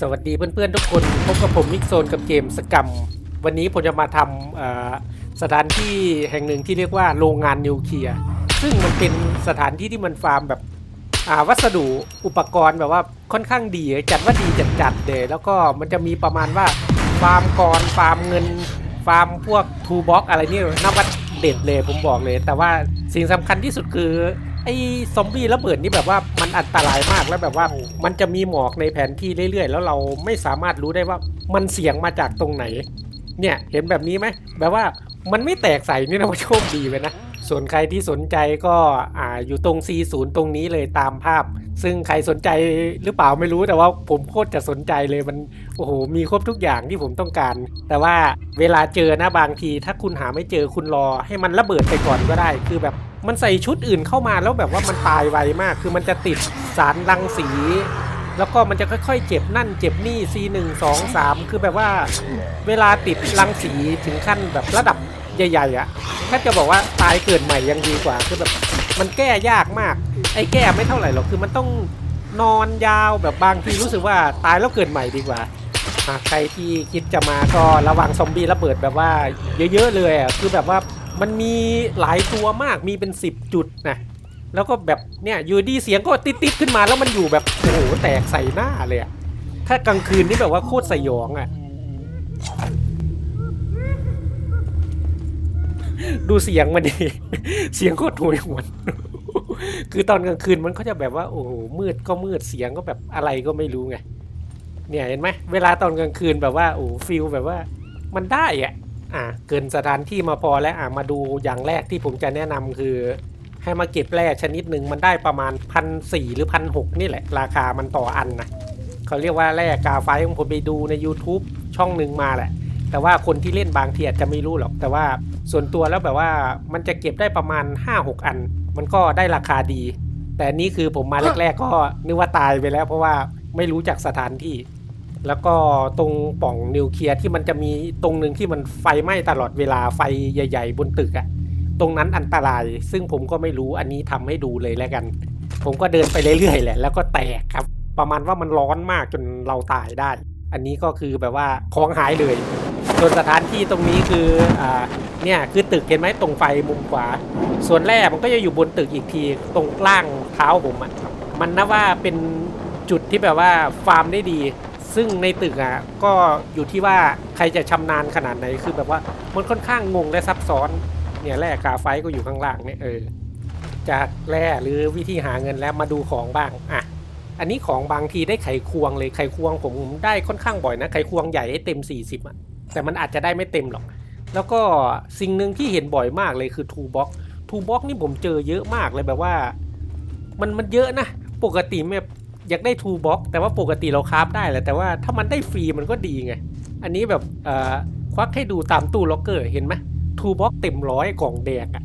สวัสดีเพื่อนๆทุกคนพบกับผมมิกโซนกับเกมสกรรมวันนี้ผมจะมาทำสถานที่แห่งหนึ่งที่เรียกว่าโรงงานนิวเคลียร์ซึ่งมันเป็นสถานที่ที่มันฟาร์มแบบวัสดุอุปกรณ์แบบว่าค่อนข้างดีจัดว่าดีจัดๆเลยแล้วก็มันจะมีประมาณว่าฟาร์มกรฟาร์มเงิน ฟาร์มพวกทูบ็อกอะไรนี่นับว่าเด็ดเลยผมบอกเลย แต่ว่าสิ่งสำคัญที่สุดคือ ไอ้ซอมบี้ระเบิดนี่แบบว่ามันอันตรายมากแล้วแบบว่า มันจะมีหมอกในแผนที่เรื่อยๆ แล้วเราไม่สามารถรู้ได้ว่ามันเสียงมาจากตรงไหน เนี่ยเห็นแบบนี้ไหมแบบว่ามันไม่แตกใส่นี่นะว่าโชคดีไปนะส่วนใครที่สนใจก็อ่าอยู่ตรง C0 ตรงนี้เลยตามภาพ ซึ่งใครสนใจหรือเปล่าไม่รู้แต่ว่าผมโคตรจะสนใจเลยมันโอ้โหมีครบทุกอย่างที่ผมต้องการ แต่ว่าเวลาเจอนะบางที ถ้าคุณหาไม่เจอคุณรอให้มันระเบิดไปก่อนก็ได้ คือแบบ มันใส่ชุดอื่นเข้ามาแล้วแบบว่ามันตายไวมาก คือมันจะติดสารรังสี แล้วก็มันจะค่อยๆ เจ็บนั่นเจ็บนี่ C1 2 3 คือแบบว่าเวลาติดรังสีถึงขั้นแบบระดับใหญ่ๆอะ่ะถ้าจะบอกว่าตายเกิดใหม่ยังดีกว่า คือแบบมันแก้ยากมาก ไอ้แก้ไม่เท่าไหร่หรอก คือมันต้องนอนยาวแบบบางทีรู้สึกว่าตายแล้วเกิดใหม่ดีกว่าใครที่คิดจะมาก็ระวังซอมบี้ระเบิดแบบว่าเยอะๆเลยอะ คือแบบว่า มันมีหลายตัวมากมีเป็น 10 จุดนะแล้วก็แบบเนี่ยอยู่ดีเสียงก็ติดๆขึ้นมาแล้วมันอยู่แบบโอ้โหแตกใส่หน้าเลยอะถ้ากลางคืนนี่แบบว่าโคตรสยองอะดูเสียงมันดิเสียงโคตรโหยหวนคือตอนกลางคืนมันก็จะแบบว่าโอ้โหมืดก็มืดเสียงก็แบบอะไรก็ไม่รู้ไงเนี่ยเห็นไหมเวลาตอนกลางคืนแบบว่าโอ้ฟิลแบบว่ามันได้อะ อะเกินสถานที่มาพอแล้วอะมาดูอย่างแรกที่ผมจะแนะนำคือ ให้มาเก็บแร่ชนิดหนึ่งมันได้ประมาณพันสี่หรือพันหกนี่แหละ ราคามันต่ออันนะเขาเรียกว่าแร่กาไฟของผมไปดูใน YouTube ช่องหนึ่งมาแหละแต่ว่าคนที่เล่นบางทีอาจจะไม่รู้หรอก แต่ว่าส่วนตัวแล้วแบบว่ามันจะเก็บได้ประมาณ 5-6 อัน มันก็ได้ราคาดี แต่นนี่คือผมมาแรก ๆ ก็นึกว่าตายไปแล้ว เพราะว่าไม่รู้จักสถานที่ แล้วก็ตรงปล่องนิวเคลียร์ที่มันจะมีตรงหนึ่งที่มันไฟไหม้ตลอดเวลาไฟใหญ่ ๆ บนตึกอะตรงนั้นอันตราย ซึ่งผมก็ไม่รู้อันนี้ทำให้ดูเลยแล้วกัน ผมก็เดินไปเรื่อยๆแหละ แล้วก็แตกครับ ประมาณว่ามันร้อนมากจนเราตายได้ อันนี้ก็คือแบบว่าของหายเลยส่วนสถานที่ตรงนี้คืออ่าเนี่ยคือตึกเห็นไหมตรงไฟมุมขวา ส่วนแรกมันก็จะอยู่บนตึกอีกทีตรงล่างเท้าผมอะ่ะมันนะว่าเป็นจุดที่แบบว่าฟาร์มได้ดี ซึ่งในตึกอะก็อยู่ที่ว่าใครจะชำนาญขนาดไหนคือแบบว่ามันค่อนข้างงงและซับซ้อนเนี่ยแร่กาไฟก็อยู่ข้างล่างเนี่ยเออจากแร่หรือวิธีหาเงินแล้วมาดูของบ้างอะอันนี้ของบางทีได้ไขควงเลยไขควงผมได้ค่อนข้างบ่อยนะไขควงใหญ่ให้เต็ม 40อะแต่มันอาจจะได้ไม่เต็มหรอก แล้วก็สิ่งหนึ่งที่เห็นบ่อยมากเลยคือทูบ็อกทูบ็อกนี่ผมเจอเยอะมากเลยแบบว่า มันมันเยอะนะ ปกติแบบ อยากได้ทูบ็อกแต่ว่าปกติเราคราฟได้แหละแต่ว่าถ้ามันได้ฟรีมันก็ดีไง อันนี้แบบควักให้ดูตามตู้ล็อกเกอร์เห็นไหมทูบ็อกเต็มร้อยกล่องแดงอะ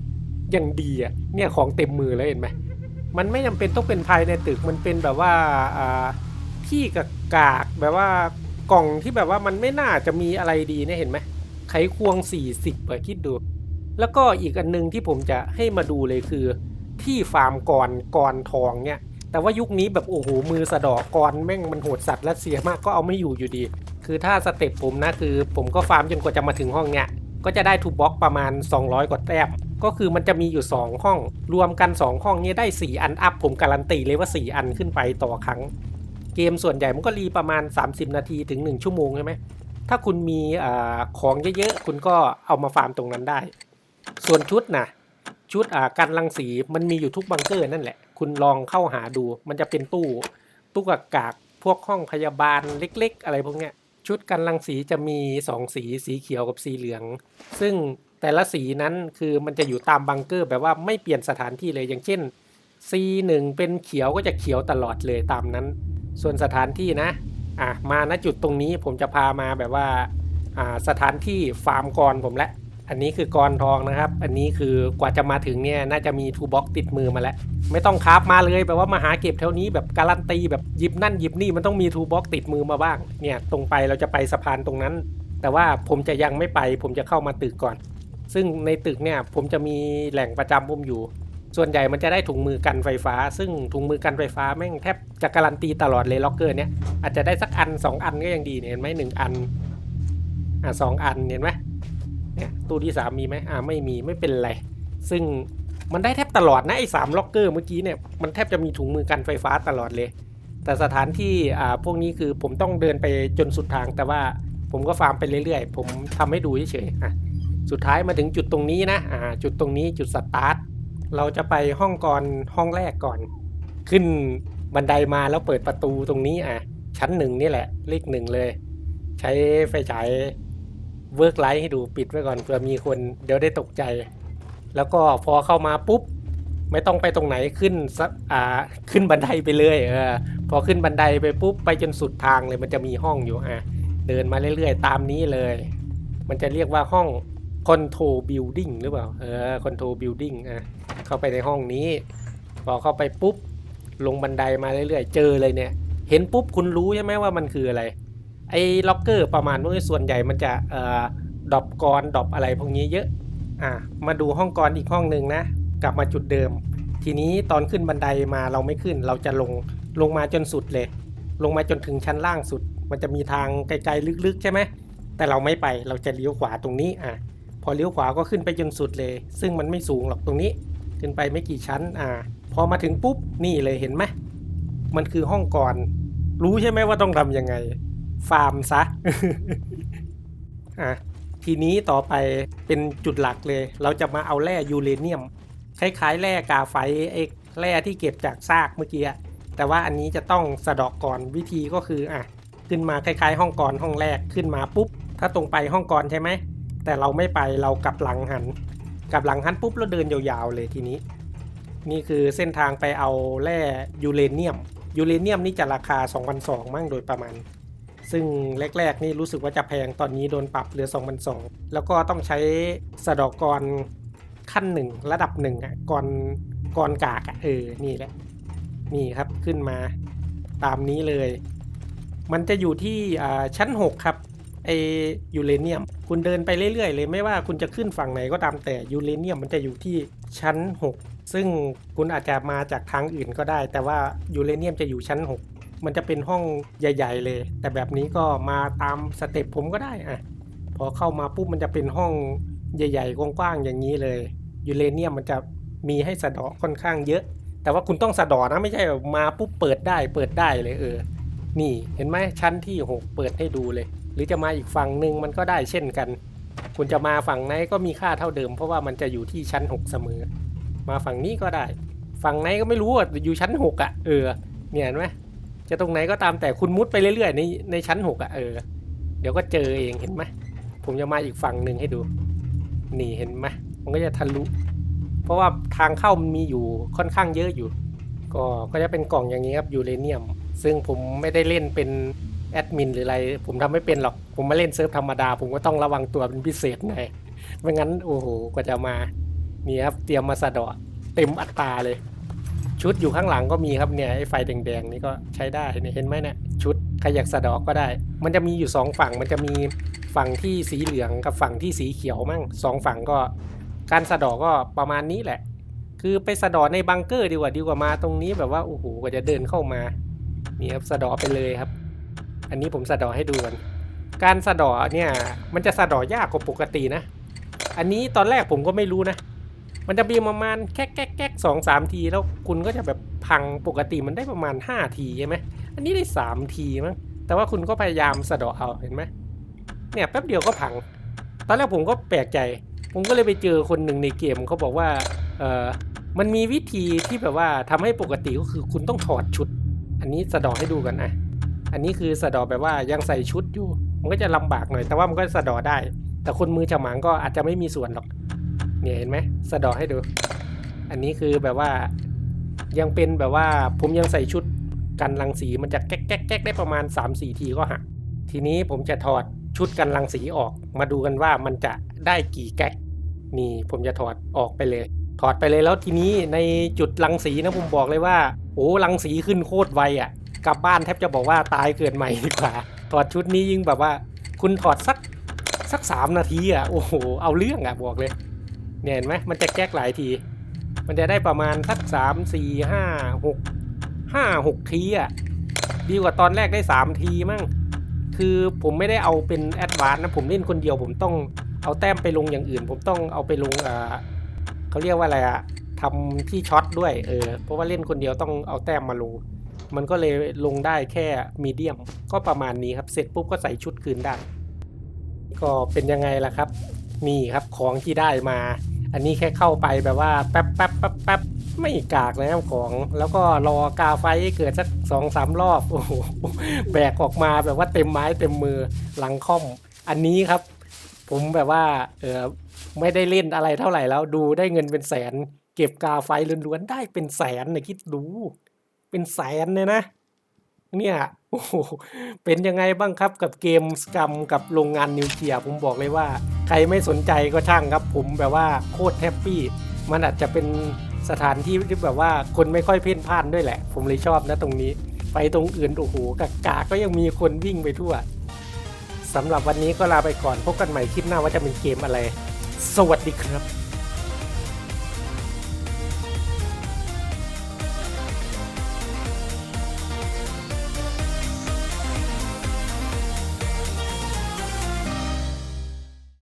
ยังดีอะเนี่ยของเต็มมือแล้วเห็นไหมมันไม่จำเป็นต้องเป็นภายในตึกมันเป็นแบบว่าที่กากากแบบว่ากล่องที่แบบว่ามันไม่น่าจะมีอะไรดีเนี่ยเห็นไหมไขควง 40อะคิดดู แล้วก็อีกอันนึงที่ผมจะให้มาดูเลยคือ ที่ฟาร์มกรกรทองเนี่ย แต่ว่ายุคนี้แบบโอ้โหมือสะเดอกกรแม่งมันโหดสัตว์รัสเซียมากก็เอาไม่อยู่อยู่ดี คือถ้าสเต็ปผมนะคือ ผมก็ฟาร์มจนกว่าจะมาถึงห้องเนี้ยก็จะได้ทูบ็อกประมาณ 200 กว่าแต้มก็คือมันจะมีอยู่ 2 ห้อง รวมกัน 2 ห้องนี้ได้ 4 อันอัพผมการันตีเลยว่า 4 อันขึ้นไปต่อครั้ง เกมส่วนใหญ่มันก็รีประมาณ 30 นาทีถึง 1 ชั่วโมงใช่ไหมถ้าคุณมีอาของเยอะๆ คุณก็เอามาฟาร์มตรงนั้นได้ ส่วนชุดนะชุดอ่ากันรังสีมันมีอยู่ทุกบังเกอร์นั่นแหละ คุณลองเข้าหาดู มันจะเป็นตู้ตู้กากากพวกห้องพยาบาลเล็ก ๆ อะไรพวกเนี้ยชุดกันรังสีจะมี2สีสีเขียวกับสีเหลือง ซึ่งแต่ละสีนั้นคือมันจะอยู่ตามบังเกอร์แบบว่าไม่เปลี่ยนสถานที่เลยอย่างเช่น C1 เป็นเขียวก็จะเขียวตลอดเลยตามนั้น ส่วนสถานที่นะอะมาณจุดตรงนี้ผมจะพามาแบบว่าอ่าสถานที่ฟาร์มกรผมและ อันนี้คือกรทองนะครับ อันนี้คือกว่าจะมาถึงเนี่ยน่าจะมีทูบ็อกติดมือมาแล้ว ไม่ต้องคราฟมาเลยแบบว่ามาหาเก็บแถวนี้แบบการันตีแบบหยิบนั่นหยิบนี่มันต้องมีทูบ็อกติดมือมาบ้าง เนี่ยตรงไปเราจะไปสะพานตรงนั้น แต่ว่าผมจะยังไม่ไป ผมจะเข้ามาตึกก่อน ซึ่งในตึกเนี่ยผมจะมีแหล่งประจำผมอยู่ ส่วนใหญ่มันจะได้ถุงมือกันไฟฟ้า ซึ่งถุงมือกันไฟฟ้าแม่งแทบจะการันตีตลอดเลยล็อกเกอร์เนี้ยอาจจะได้สักอันสองอันก็ยังดีเนี่ยเห็นไหมหนึ่งอันอะสองอันเห็นไหม เนี่ยตู้ที่สามมีไหมอ่าไม่มีไม่เป็นไร ซึ่งมันได้แทบตลอดนะไอ้สามล็อกเกอร์เมื่อกี้เนี่ยมันแทบจะมีถุงมือกันไฟฟ้าตลอดเลย แต่สถานที่อ่าพวกนี้คือผมต้องเดินไปจนสุดทางแต่ว่าผมก็ฟาร์มไปเรื่อยๆ ผมทำให้ดูเฉยๆอะสุดท้ายมาถึงจุดตรงนี้นะอ่าจุดตรงนี้จุดสตาร์ทเราจะไปห้องก่อนห้องแรกก่อน ขึ้นบันไดมาแล้วเปิดประตูตรงนี้อะชั้นหนึ่งนี่แหละเลขหนึ่งเลย ใช้ไฟฉาย เวิร์กไลท์ให้ดูปิดไว้ก่อนเผื่อมีคนเดี๋ยวได้ตกใจ แล้วก็พอเข้ามาปุ๊บ ไม่ต้องไปตรงไหนขึ้นสะอ่าขึ้นบันไดไปเลยเออพอขึ้นบันไดไปปุ๊บไปจนสุดทางเลยมันจะมีห้องอยู่อะเดินมาเรื่อยๆ ตามนี้เลย มันจะเรียกว่าห้องคอนโทรบิลดิ้งหรือเปล่าเออคอนโทรบิลดิ้งอะเข้าไปในห้องนี้ พอเข้าไปปุ๊บลงบันไดมาเรื่อยๆ เจอเลยเนี่ย เห็นปุ๊บคุณรู้ใช่ไหมว่ามันคืออะไร ไอ้ล็อกเกอร์ประมาณว่าส่วนใหญ่มันจะเอ่อดอปกรดอปอะไรพวกนี้เยอะ อะมาดูห้องกรอีกห้องหนึ่งนะ กลับมาจุดเดิม ทีนี้ตอนขึ้นบันไดมาเราไม่ขึ้น เราจะลงลงมาจนสุดเลย ลงมาจนถึงชั้นล่างสุด มันจะมีทางไกลๆลึกๆใช่ไหมแต่เราไม่ไปเราจะเลี้ยวขวาตรงนี้อะพอเลี้ยวขวาก็ขึ้นไปจนสุดเลย ซึ่งมันไม่สูงหรอกตรงนี้ ขึ้นไปไม่กี่ชั้นอ่า พอมาถึงปุ๊บนี่เลยเห็นไหมมันคือห้องก่อน รู้ใช่ไหมว่าต้องทำยังไง ฟาร์มซะอะทีนี้ต่อไปเป็นจุดหลักเลย เราจะมาเอาแร่ยูเรเนียม คล้ายๆแร่กาไฟไอ้แร่ที่เก็บจากซากเมื่อกี้แต่ว่าอันนี้จะต้องสะดอกก่อนวิธีก็คืออะขึ้นมาคล้ายๆ ห้องกรห้องแรกขึ้นมาปุ๊บ ถ้าตรงไปห้องกรใช่ไหมแต่เราไม่ไปเรากลับหลังหันกลับหลังหันปุ๊บแล้วเดินยาวๆเลยทีนี้ นี่คือเส้นทางไปเอาแร่ยูเรเนียมยูเรเนียมนี่จะราคา 2,200มั่งโดยประมาณ ซึ่งแรกๆนี่รู้สึกว่าจะแพงตอนนี้โดนปรับเหลือ 2,200 แล้วก็ต้องใช้สะดอกกรขั้นหนึ่งระดับหนึ่งอะกรกรกากอะเออนี่แหละ นี่ครับขึ้นมาตามนี้เลย มันจะอยู่ที่อ่าชั้น 6 ครับไอยูเรเนียม คุณเดินไปเรื่อยๆ เลยไม่ว่าคุณจะขึ้นฝั่งไหนก็ตามแต่ยูเรเนียมมันจะอยู่ที่ชั้น 6 ซึ่งคุณอาจจะมาจากทางอื่นก็ได้ แต่ว่ายูเรเนียมจะอยู่ชั้น 6 มันจะเป็นห้องใหญ่ ๆ เลย แต่แบบนี้ก็มาตามสเต็ปผมก็ได้อะพอเข้ามาปุ๊บมันจะเป็นห้องใหญ่ ๆ กว้างๆอย่างนี้เลยยูเรเนียมมันจะมีให้สะเดาะค่อนข้างเยอะ แต่ว่าคุณต้องสะเดอนะไม่ใช่มาปุ๊บเปิดได้เปิดได้เลยเออ นี่เห็นไหมชั้นที่ 6 เปิดให้ดูเลย หรือจะมาอีกฝั่งหนึ่งมันก็ได้เช่นกัน คุณจะมาฝั่งไหนก็มีค่าเท่าเดิม เพราะว่ามันจะอยู่ที่ชั้น 6 เสมอ มาฝั่งนี้ก็ได้ ฝั่งไหนก็ไม่รู้อะอยู่ชั้น 6 อะ เออเนี่ยเห็นไหม จะตรงไหนก็ตามแต่คุณมุดไปเรื่อยๆในในชั้น6อะเออ เดี๋ยวก็เจอเองเห็นไหมผมจะมาอีกฝั่งหนึ่งให้ดู นี่เห็นไหมมันก็จะทะลุ เพราะว่าทางเข้ามันมีอยู่ค่อนข้างเยอะอยู่ ก็ก็จะเป็นกล่องอย่างนี้ครับยูเรเนียม ซึ่งผมไม่ได้เล่นเป็นแอดมินหรืออะไร ผมทำไม่เป็นหรอก ผมมาเล่นเซิร์ฟธรรมดา ผมก็ต้องระวังตัวเป็นพิเศษหน่อยไม่งั้นโอ้โหกว่าจะมา นี่ครับเตรียมมาสะดาะเต็มอัตราเลย ชุดอยู่ข้างหลังก็มีครับเนี่ยไอ้ไฟแดงๆนี่ก็ใช้ได้เนี่ยเห็นไหมเนี่ยชุดใครอยากสะดาะก็ได้ มันจะมีอยู่สองฝั่งมันจะมีฝั่งที่สีเหลืองกับฝั่งที่สีเขียวมั่งสองฝั่งก็การสะดาะก็ประมาณนี้แหละ คือไปสะดอในบังเกอร์ดีกว่าดีกว่ามาตรงนี้แบบว่าโอ้โหกว่าจะเดินเข้ามานี่ครับสะดอไปเลยครับ อันนี้ผมสะดอให้ดูกันการสะดอเนี่ยมันจะสะดอยากกว่าปกตินะ อันนี้ตอนแรกผมก็ไม่รู้นะ มันจะมีประมาณแค่แก๊กแก๊กสองสามที แล้วคุณก็จะแบบพังปกติมันได้ประมาณห้าทีใช่ไหมอันนี้ได้สามทีมั้งแต่ว่าคุณก็พยายามสะดอเอาเห็นไหมเนี่ยแป๊บเดียวก็พัง ตอนแรกผมก็แปลกใจ ผมก็เลยไปเจอคนหนึ่งในเกมเขาบอกว่าเออมันมีวิธีที่แบบว่าทำให้ปกติก็คือคุณต้องถอดชุด อันนี้สะดอให้ดูกันนะอันนี้คือสะดอแบบว่ายังใส่ชุดอยู่ มันก็จะลำบากหน่อย แต่ว่ามันก็สะดอได้ แต่คนมือฉมังก็อาจจะไม่มีส่วนหรอก เนี่ยเห็นไหมสะดอให้ดู อันนี้คือแบบว่ายังเป็นแบบว่าผมยังใส่ชุดกันรังสีมันจะแก๊กแก๊กแก๊กได้ประมาณ 3-4 ทีก็หักทีนี้ผมจะถอดชุดกันรังสีออก มาดูกันว่ามันจะได้กี่แก๊กนี่ผมจะถอดออกไปเลย ถอดไปเลยแล้วทีนี้ในจุดรังสีนะผมบอกเลยว่าโอ้รังสีขึ้นโคตรไวอะ่ะกลับบ้านแทบจะบอกว่าตายเกิดใหม่ดีกว่า ถอดชุดนี้ยิ่งแบบว่า คุณถอดสักสักสามนาทีอะ่ะโอ้โหเอาเรื่องอะ่ะบอกเลย เนี่ยเห็นไหมมันจะแก๊กหลายที มันจะได้ประมาณสักสามสี่ห้าหกห้าหกทีอะดีกว่าตอนแรกได้สามทีมั้งคือผมไม่ได้เอาเป็นแอดวานซ์นะผมเล่นคนเดียวผมต้องเอาแต้มไปลงอย่างอื่น ผมต้องเอาไปลงอ่าเขาเรียกว่าอะไรอะทำที่ช็อตด้วยเออเพราะว่าเล่นคนเดียวต้องเอาแต้มมาลง มันก็เลยลงได้แค่มีเดียมก็ประมาณนี้ครับเสร็จปุ๊บก็ใส่ชุดคืนได้ก็เป็นยังไงล่ะครับ นี่ครับของที่ได้มา อันนี้แค่เข้าไปแบบว่าแป๊บแป๊บแป๊บแป๊บไม่กากเลยครับของ แล้วก็รอกาไฟเกิดสักสองสามรอบโอ้โหแบกออกมาแบบว่าเต็มไม้เต็มมือหลังค่อม อันนี้ครับ ผมแบบว่าเออไม่ได้เล่นอะไรเท่าไหร่แล้วดูได้เงินเป็นแสน เก็บกาไฟล้วนๆได้เป็นแสนนะคิดดู เป็นแสนเลยนะ เนี่ยโอ้โหเป็นยังไงบ้างครับกับเกมสกรรมกับโรงงานนิวเคลียร์ผมบอกเลยว่า ใครไม่สนใจก็ช่างครับ ผมแบบว่าโคตรแฮปปี้มันอาจจะเป็นสถานที่ที่แบบว่าคนไม่ค่อยเพ่นพ่านด้วยแหละ ผมเลยชอบนะตรงนี้ ไปตรงอื่นโอ้โหกากาก็ยังมีคนวิ่งไปทั่วสำหรับวันนี้ก็ลาไปก่อนพบกันใหม่คลิปหน้าว่าจะเป็นเกมอะไร สวัสดีครับ